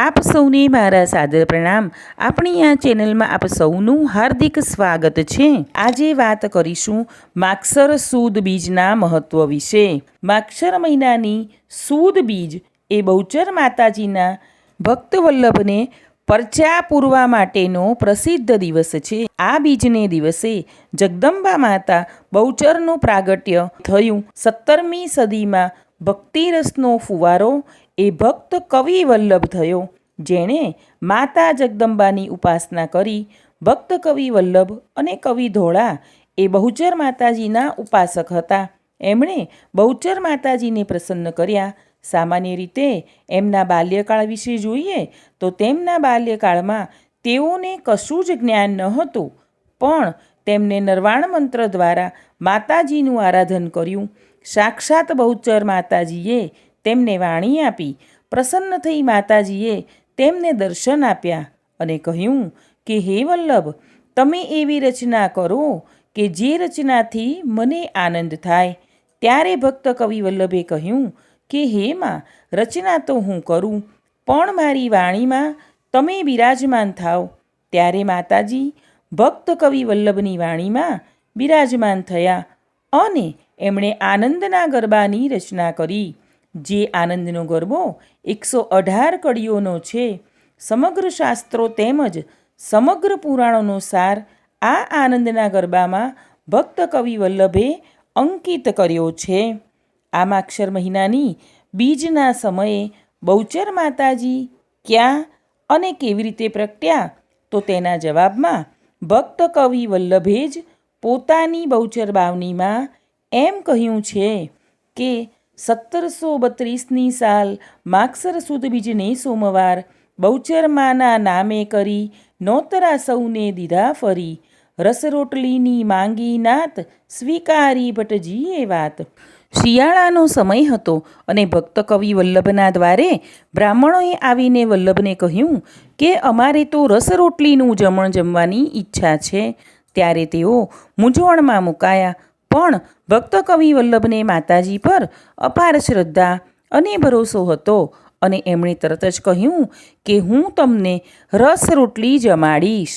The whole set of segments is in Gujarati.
આપ સૌને મારા સાદર પ્રણામ. આપણી આ ચેનલમાં આપ સૌનું હાર્દિક સ્વાગત છે. આજે વાત કરીશું માક્ષર સૂદ બીજના મહત્વ વિશે. માક્ષર મહિનાની સૂદ બીજ એ બહુચર માતાજીના ભક્તવલ્લભને પરચા પૂરવા માટેનો પ્રસિદ્ધ દિવસ છે. આ બીજને દિવસે જગદંબા માતા બહુચરનું પ્રાગટ્ય થયું. સત્તરમી સદીમાં ભક્તિરસનો ફુવારો એ ભક્ત કવિ વલ્લભ થયો, જેણે માતા જગદંબાની ઉપાસના કરી. ભક્ત કવિ વલ્લભ અને કવિ ધોળા એ બહુચર માતાજીના ઉપાસક હતા. એમણે બહુચર માતાજીને પ્રસન્ન કર્યા. સામાન્ય રીતે એમના બાલ્યકાળ વિશે જોઈએ તો તેમના બાલ્યકાળમાં તેઓને કશું જ જ્ઞાન ન હતું, પણ તેમને નરવાણ મંત્ર દ્વારા માતાજીનું આરાધન કર્યું. સાક્ષાત બહુચર માતાજીએ તેમને વાણી આપી, પ્રસન્ન થઈ માતાજીએ તેમને દર્શન આપ્યા અને કહ્યું કે, હે વલ્લભ, તમે એવી રચના કરો કે જે રચનાથી મને આનંદ થાય. ત્યારે ભક્ત કવિ વલ્લભે કહ્યું કે, હે માં, રચના તો હું કરું, પણ મારી વાણીમાં તમે બિરાજમાન થાઓ ત્યારે માતાજી ભક્ત કવિ વલ્લભની વાણીમાં બિરાજમાન થયા અને એમણે આનંદના ગરબાની રચના કરી. જે આનંદનો ગરબો એકસો અઢાર કડીઓનો છે. સમગ્ર શાસ્ત્રો તેમજ સમગ્ર પુરાણોનો સાર આ આનંદના ગરબામાં ભક્ત કવિ વલ્લભે અંકિત કર્યો છે. આ માક્ષર મહિનાની બીજના સમયે બહુચર માતાજી ક્યાં અને કેવી રીતે પ્રગટ્યા તો તેના જવાબમાં ભક્ત કવિ વલ્લભે જ પોતાની બહુચર બાવનીમાં એમ કહ્યું છે કે સત્તરસો બત્રીસની સાલ માગસર સુદ બીજને સોમવાર બહુચરમાના નામે કરી નોતરા સૌને દીધા ફરી રસ રોટલીની માંગી નાત સ્વીકારી ભટ્ટજીએ વાત શિયાળાનો સમય હતો અને ભક્ત કવિ વલ્લભના દ્વારે બ્રાહ્મણોએ આવીને વલ્લભને કહ્યું કે અમારે તો રસ રોટલીનું જમણ જમવાની ઈચ્છા છે, ત્યારે તેઓ મૂંઝવણમાં મુકાયા પણ ભક્ત કવિ વલ્લભને માતાજી પર અપાર શ્રદ્ધા અને ભરોસો હતો અને એમણે તરત જ કહ્યું કે હું તમને રસ રોટલી જમાડીશ.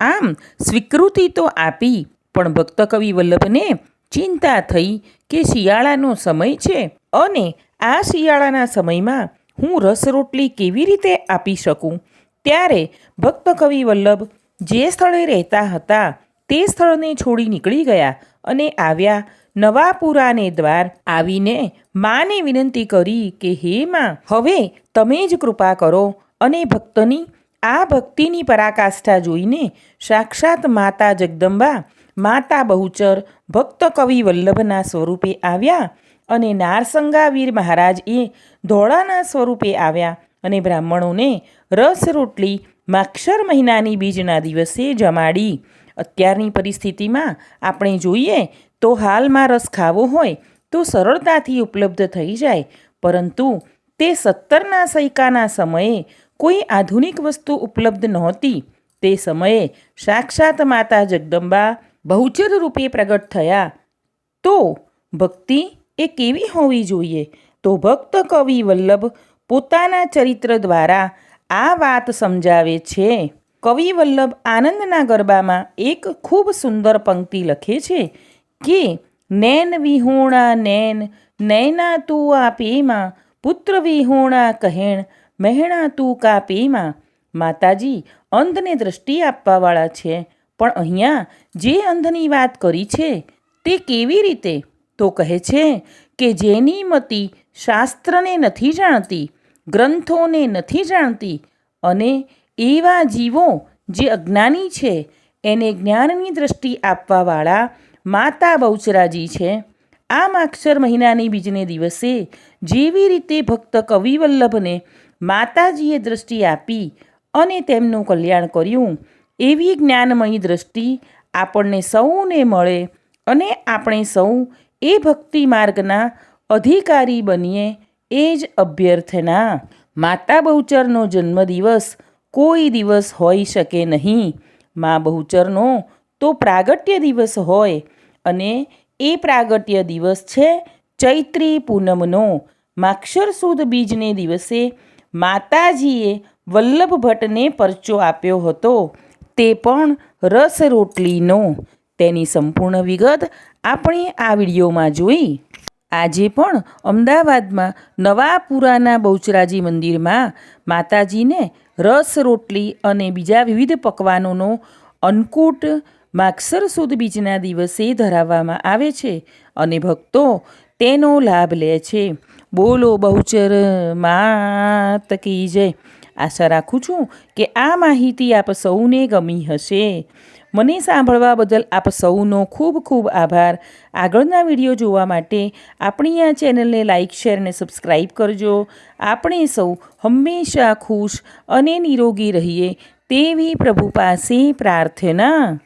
આમ સ્વીકૃતિ તો આપી, પણ ભક્ત કવિ વલ્લભને ચિંતા થઈ કે શિયાળાનો સમય છે અને આ શિયાળાના સમયમાં હું રસ રોટલી કેવી રીતે આપી શકું? ત્યારે ભક્ત કવિ વલ્લભ જે સ્થળે રહેતા હતા તે સ્થળને છોડી નીકળી ગયા અને આવ્યા. નવાપુરાને દ્વાર આવીને માને વિનંતી કરી કે, હે માં, હવે તમે જ કૃપા કરો. અને ભક્તની, આ ભક્તિની પરાકાષ્ઠા જોઈને સાક્ષાત માતા જગદંબા, માતા બહુચર, ભક્ત કવિ વલ્લભના સ્વરૂપે આવ્યા અને નારસંગાવીર મહારાજ એ ધોળાના સ્વરૂપે આવ્યા અને બ્રાહ્મણોને રસ રોટલી માક્ષર મહિનાની બીજના દિવસે જમાડી. અત્યારની પરિસ્થિતિમાં આપણે જોઈએ તો હાલમાં રસ ખાવો હોય તો સરળતાથી ઉપલબ્ધ થઈ જાય, પરંતુ તે સત્તરના સૈકાના સમયે કોઈ આધુનિક વસ્તુ ઉપલબ્ધ નહોતી. તે સમયે સાક્ષાત માતા જગદંબા બહુચર રૂપે પ્રગટ થયા. તો ભક્તિ એ કેવી હોવી જોઈએ? તો ભક્ત કવિ વલ્લભ પોતાના ચરિત્ર દ્વારા આ વાત સમજાવે છે. કવિ વલ્લભ આનંદના ગરબામાં એક ખૂબ સુંદર પંક્તિ લખે છે કે, નૈન વિહોણા નૈન, નૈના તું આ પુત્ર વિહોણા કહેણ, મહેણા તું કા પેમાં માતાજી, અંધને દ્રષ્ટિ આપવાવાળા છે, પણ અહીંયા જે અંધની વાત કરી છે તે કેવી રીતે? તો કહે છે કે, જેની મતિ શાસ્ત્રને નથી જાણતી, ગ્રંથોને નથી જાણતી અને એવા જીવો જે અજ્ઞાની છે, એને જ્ઞાનની દ્રષ્ટિ આપવાવાળા માતા બહુચરાજી છે. આ માક્ષર મહિનાની બીજને દિવસે જેવી રીતે ભક્ત કવિવલ્લભને માતાજીએ દ્રષ્ટિ આપી અને તેમનું કલ્યાણ કર્યું, એવી જ્ઞાનમયી દ્રષ્ટિ આપણને સૌને મળે અને આપણે સૌ એ ભક્તિ માર્ગના અધિકારી બનીએ એ જ અભ્યર્થના. માતા બહુચરનો જન્મદિવસ કોઈ દિવસ હોઈ શકે નહીં. મા બહુચરનો તો પ્રાગટ્ય દિવસ હોય અને એ પ્રાગટ્ય દિવસ છે ચૈત્રી પૂનમનો. માક્ષર સુદ બીજને દિવસે માતાજીએ વલ્લભ ભટ્ટને પરચો આપ્યો હતો. તે પણ રસ રોટલીનો. તેની સંપૂર્ણ વિગત આપણે આ વિડીયોમાં જોઈ. આજે પણ અમદાવાદમાં નવાપુરાના બહુચરાજી મંદિરમાં માતાજીને રસ રોટલી અને બીજા વિવિધ પકવાનોનો અન્નકૂટ માગસર સુદ બીજના દિવસે ધરાવવામાં આવે છે અને ભક્તો તેનો લાભ લે છે. બોલો બહુચર માત કી જય. આશા રાખું છું કે આ માહિતી આપ સૌને ગમી હશે. મને સાંભળવા બદલ આપ સૌનો ખૂબ ખૂબ આભાર. આગળના વીડિયો જોવા માટે આપણી આ ચેનલને લાઇક શેર અને સબસ્ક્રાઈબ કરજો. આપણે સૌ હંમેશા ખુશ અને નિરોગી રહીએ તેવી પ્રભુ પાસે પ્રાર્થના.